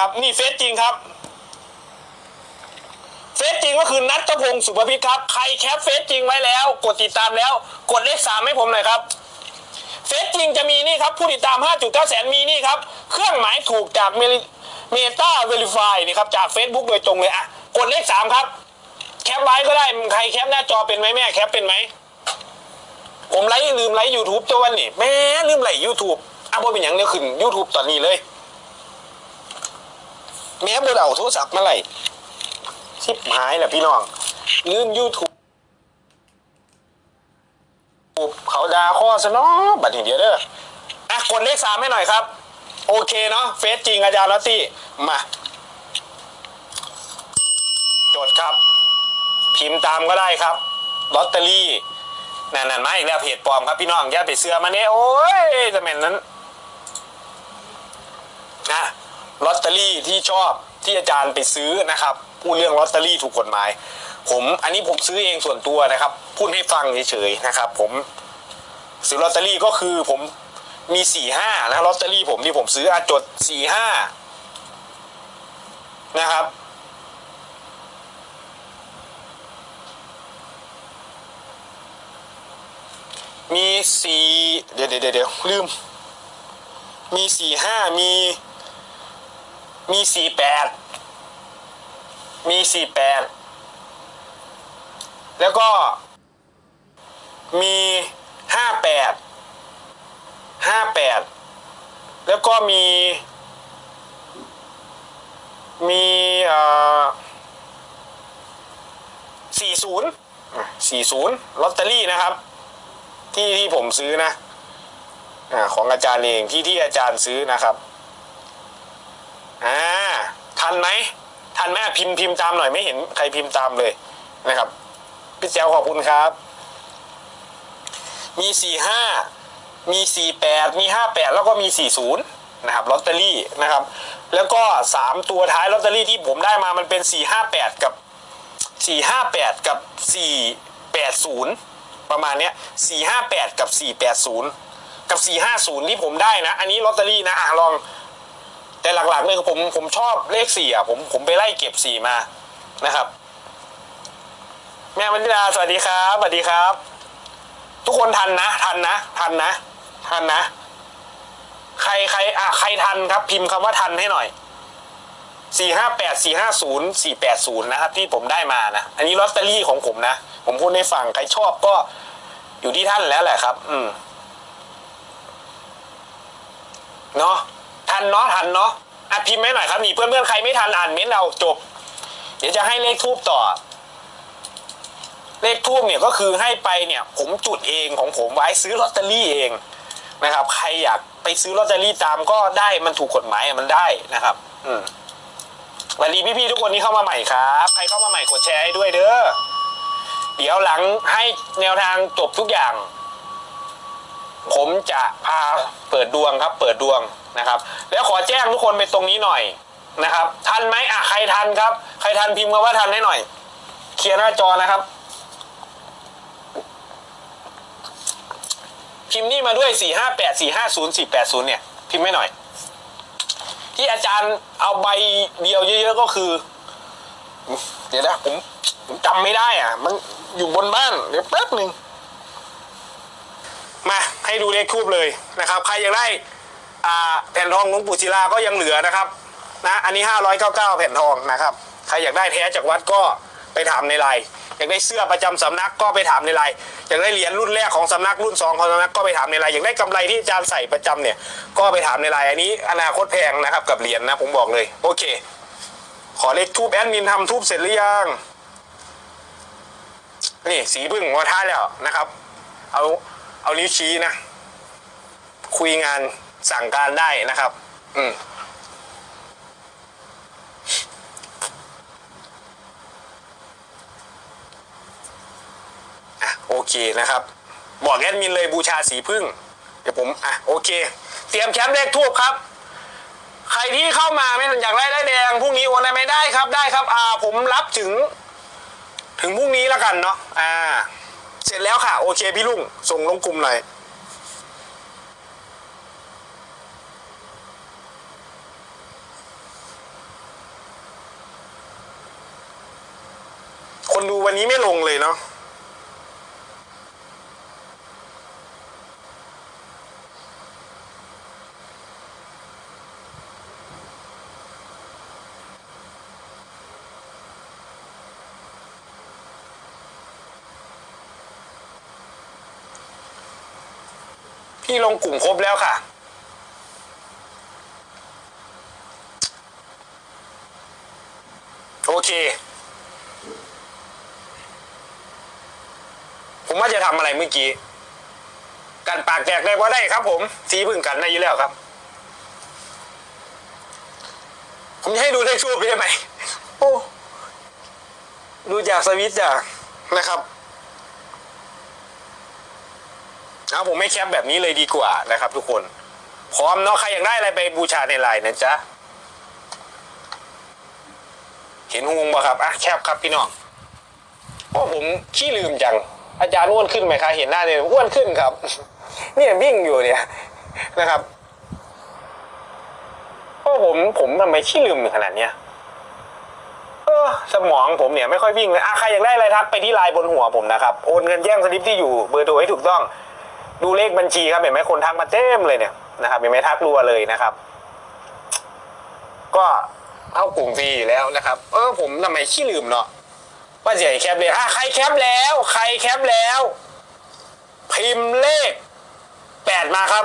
นะครับ นี่เฟซจริงครับ เฟซจริงก็คือนัทพงศ์สุภพิษครับ ใครแคปเฟซจริงไว้แล้ว กดติดตามแล้ว กดเลขสามให้ผมหน่อยครับเฟซจริงจะมีนี่ครับ ผู้ติดตาม 5.9 แสนมีนี่ครับ เครื่องหมายถูกจากเมตาเวลิฟายนี่ครับ จาก Facebook โดยตรงเลยอะ กดเลขสามครับ แคปไว้ก็ได้ ใครแคปหน้าจอเป็นไหมแม่แคปเป็นไหม ผมไลฟ์ลืมไลฟ์ YouTube ตัววันนี้แม่ลืมไลฟ์ YouTube อะบ่เป็นอย่างเดียวขึ้น YouTube ตอนนี้เลย แม่บ่ได้เอาโทรศัพท์มาไล่ชิบหายแหละพี่น้องลืม YouTube เขาดาข้อซะเนาะบัดนี้เดียวเด้ออะกดเลขสามให้หน่อยครับ โอเคเนาะเฟซจริงอาจารย์ลอตตี้มาจดครับ พิมพ์ตามก็ได้ครับลอตเตอรี่นั่นนั่นมาอีกแล้วเพจปลอมครับพี่น้องอย่าไปเสื้อมาเนี่ยโอ้ยจะเหม็นนั้นนะ ลอตเตอรี่ที่ชอบที่อาจารย์ไปซื้อนะครับพูดเรื่องลอตเตอรี่ถูกกฎหมาย ผมอันนี้ผมซื้อเองส่วนตัวนะครับพูดให้ฟังเฉยๆนะครับ ผมซื้อลอตเตอรี่ก็คือผมมีสี่ห้านะลอตเตอรี่ผมที่ผมซื้ออะจดสี่ห้านะครับมีสี่เดี๋ยวเดี๋ยวเดี๋ยวลืม มีสี่ห้ามี มีสี่แปดมีสี่แปดแล้วก็ มีห้าแปดห้าแปดแล้วก็มี มีอ่อสี่ศูนย์สี่ศูนย์ลอตเตอรี่นะครับ ที่ที่ผมซื้อนะอของอาจารย์เองที่ที่อาจารย์ซื้อนะครับ อ่าทันไหมทันไหมพิมพ์พิมพ์ตามหน่อยไม่เห็นใครพิมพ์ตามเลยนะครับ พี่แจวขอบคุณครับ มีสี่ห้ามีสี่แปดมีห้าแปดแล้วก็มีสี่ศูนย์นะครับลอตเตอรี่นะครับ แล้วก็สามตัวท้ายลอตเตอรี่ที่ผมได้มามันเป็นสี่ห้าแปดกับสี่ห้าแปดกับสี่แปดศูนย์ประมาณเนี้ยสี่ห้าแปดกับสี่แปดศูนย์กับสี่ห้าศูนย์ที่ผมได้นะ อันนี้ลอตเตอรี่นะอะลอง แต่หลักๆเลยผมผมชอบเลขสี่อะผมผมไปไล่เก็บสี่มานะครับ แม่วันดาสวัสดีครับสวัสดีครับ ทุกคนทันนะ ทันนะ ทันนะ ทันนะ ใครใครอะใครทันครับ พิมพ์คำว่าทันให้หน่อยสี่ห้าแปดสี่ห้าศูนย์สี่แปดศูนย์นะครับ ที่ผมได้มานะอันนี้ลอตเตอรี่ของผมนะ ผมพูดให้ฟังใครชอบก็อยู่ที่ท่านแล้วแหละครับ อืมเนาะ นเนาะทันเนาะอะพิมพ์ให้หน่อยครับนี่เพื่อนเพื่อนใครไม่ทันอ่านเม้นเราจบ เดี๋ยวจะให้เลขทูบต่อ เลขทูบเนี่ยก็คือให้ไปเนี่ย ผมจุดเองของผมไว้ซื้อลอตเตอรี่เองนะครับ ใครอยากไปซื้อลอตเตอรี่ตามก็ได้มันถูกกฎหมายมันได้นะครับ อืมสวัสดีพี่ๆทุกคนที่เข้ามาใหม่ครับใครเข้ามาใหม่กดแชร์ให้ด้วยเด้อเดี๋ยวหลังให้แนวทางจบทุกอย่าง ผมจะพาเปิดดวงครับ เปิดดวงนะครับ แล้วขอแจ้งทุกคนไปตรงนี้หน่อยนะครับ ทันไหมอะใครทันครับ ใครทันพิมพ์คำว่าทันให้หน่อย เคลียร์หน้าจอนะครับ พิมพ์นี่มาด้วยสี่ห้าแปดสี่ห้าศูนย์สี่แปดศูนย์เนี่ย พิมพ์ให้หน่อย ที่อาจารย์เอาใบเดียวเยอะๆก็คือ เดี๋ยวนะผมผมจำไม่ได้อะ มันอยู่บนบ้าน เดี๋ยวแป๊บหนึ่งมา ให้ดูเลขทูบเลยนะครับใครอยากได้แผ่นทองหลวงปู่ศิลาก็ยังเหลือนะครับนะอันนี้ 599 แผ่นทองนะครับใครอยากได้แท้จากวัดก็ไปถามในไลน์อยากได้เสื้อประจำสำนักก็ไปถามในไลน์อยากได้เหรียญรุ่นแรกของสำนักรุ่นสองของสำนักก็ไปถามในไลน์อยากได้กำไรที่อาจารย์ใส่ประจำเนี่ยก็ไปถามในไลน์อันนี้อนาคตแพงนะครับกับเหรียญนะผมบอกเลยโอเค ขอเลขทูบแอดมินทำทูบเสร็จหรือยังนี่สีพึ่งมาท่าแล้วนะครับ เอา เอานิ้วชี้นะ คุยงานสั่งการได้นะครับ อืมอะโอเคนะครับ บอกแอดมินเลยบูชาสีพึ่ง เดี๋ยวผม อะ โอเค เตรียมแคมป์เลขทูบครับ ใครที่เข้ามาไม่อยากได้ได้แดงพรุ่งนี้โอนได้ไหมได้ครับได้ครับ อ่า ผมรับถึง ถึงพรุ่งนี้แล้วกันเนาะอ่า สร็จแล้วค่ะ โอเคพี่ลุงส่งลงกลุ่มหน่อยคนดูวันนี้ไม่ลงเลยเนาะ พี่ลงกลุ่มครบแล้วค่ะ โอเค ผมว่าจะทำอะไรเมื่อกี้ กันปากแจกได้ก็ได้ครับ ผมสีพึ่งกันได้อยู่แล้วครับ ผมจะให้ดูเลขทูบได้ไหมโอ้ดูจากสวิตช์จ้ะนะครับ เอาผมไม่แคปแบบนี้เลยดีกว่านะครับทุกคน พร้อมเนาะใครอยากได้อะไรไปบูชาในไลน์นะจ๊ะ เห็นหงบ่ครับอะแคปครับพี่น้องเพราะผมขี้ลืมจัง อาจารย์อ้วนขึ้นไหมคะเห็นหน้าเนี่ยอ้วนขึ้นครับเนี่ยวิ่งอยู่เนี่ยนะครับเพราะผมผมทำไมขี้ลืมขนาดเนี้ยเออสมองผมเนี่ยไม่ค่อยวิ่งเลยอะใครอยากได้อะไรทักไปที่ไลน์บนหัวผมนะครับ โอนเงินแจ้งสลิปที่อยู่เบอร์โทรให้ถูกต้อง ดูเลขบัญชีครับเห็นไหมคนทักมาเต็มเลยเนี่ยนะครับเห็นไหมทักรัวเลยนะครับ ก็เข้ากลุ่มฟรีอยู่แล้วนะครับ เออผมทำไมขี้ลืมเนาะว่าจะให้แคปเลยอะใครแคปแล้ว ใครแคปแล้ว พิมพ์เลขแปดมาครับ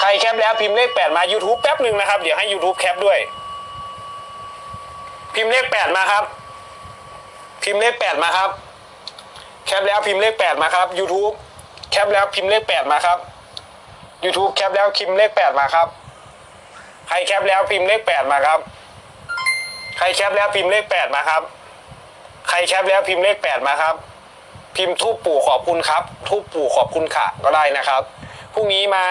ใครแคปแล้วพิมพ์เลขแปดมา YouTube แป๊บหนึ่งนะครับ เดี๋ยวให้ YouTube แคปด้วย พิมพ์เลขแปดมาครับ พิมพ์เลขแปดมาครับ แคปแล้วพิมพ์เลขแปดมาครับ YouTube ปแล้วพิมพ์เลขแปดมาครับ YouTube แคปแล้วพิมพ์เลขแปดมาครับ ใครแคปแล้วพิมพ์เลขแปดมาครับ ใครแคปแล้วพิมพ์เลขแปดมาครับ ใครแคปแล้วพิมพ์เลขแปดมาครับ พิมพ์ทูปปู่ขอบคุณครับ ทูปปู่ขอบคุณค่ะก็ได้นะครับ พรุ่งนี้มา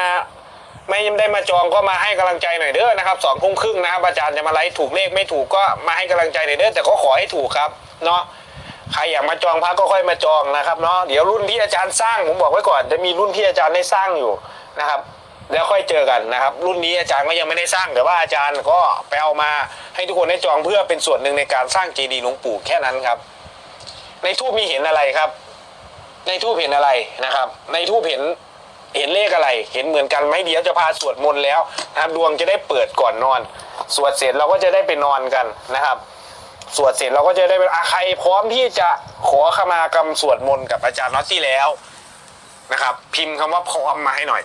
ไม่ได้มาจองก็มาให้กำลังใจหน่อยเด้อนะครับสองทุ่มครึ่งนะครับอาจารย์จะมาไลฟ์ถูกเลขไม่ถูกก็มาให้กำลังใจหน่อยเด้อแต่ก็ขอให้ถูกครับเนาะ ใครอยากมาจองพักก็ค่อยมาจองนะครับเนาะเดี๋ยวรุ่นที่อาจารย์สร้างผมบอกไว้ก่อน จะมีรุ่นที่อาจารย์ได้สร้างอยู่นะครับ แล้วค่อยเจอกันนะครับ รุ่นนี้อาจารย์ก็ยังไม่ได้สร้างแต่ว่าอาจารย์ก็ไปเอามาให้ทุกคนได้จองเพื่อเป็นส่วนหนึ่งในการสร้างเจดีย์หลวงปู่แค่นั้นครับ ในทูบมีเห็นอะไรครับ ในทูบเห็นอะไรนะครับ ในทูบเห็นเห็นเลขอะไร เห็นเหมือนกันไหมเดี๋ยวจะพาสวดมนต์แล้วนะครับดวงจะได้เปิดก่อนนอน สวดเสร็จเราก็จะได้ไปนอนกันนะครับ สวดเสร็จเราก็จะได้เป็นอาใครพร้อมที่จะขอขมากรรมสวดมนต์กับอาจารย์น็อตซี่แล้วนะครับ พิมพ์คำว่าพร้อมมาให้หน่อย